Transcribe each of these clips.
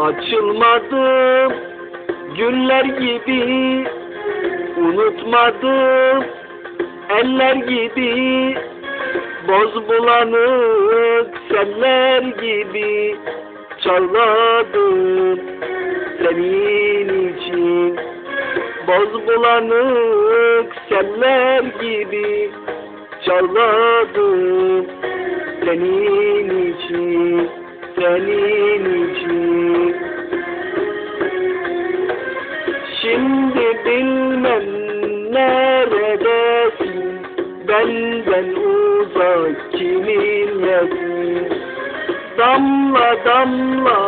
Açılmadım. Güller gibi Unutmadım. Eller gibi Boz bulanık seller gibi Çağladım senin için Boz bulanık seller gibi Çağladım senin için Senin Şimdi bilmem neredesin? Benden uzak kiminlesin Damla damla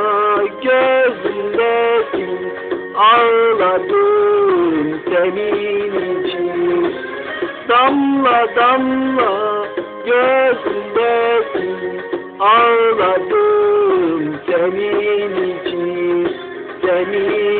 gözündesin Ağladım senin için. Damla damla gözündesin Ağladım senin için. Senin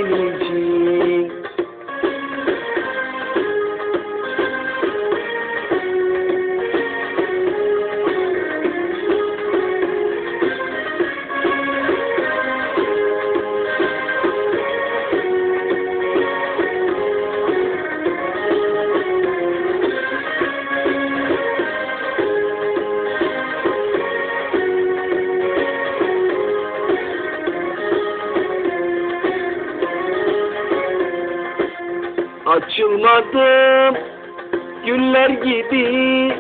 Açılmadım. Güller gibi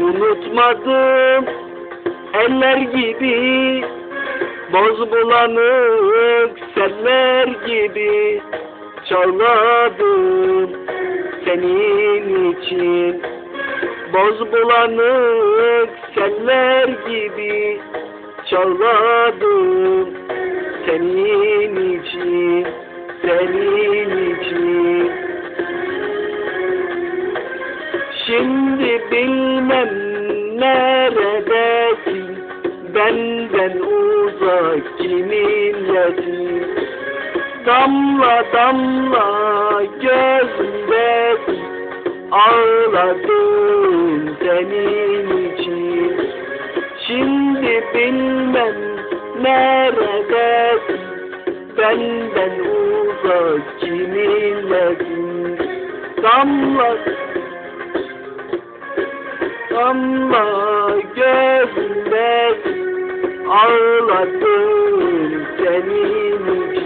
Unutmadım. Eller gibi Boz bulanık seller gibi Çağladım senin için Boz bulanık seller gibi Çağladım senin için Senin için Şimdi bilmem neredesin? Benden uzak kiminlesin Damla damla gözündesin Ağladım senin için. Şimdi bilmem neredesin? Benden uzak kiminlesin Damla Kanla gözler ağlatır senin için.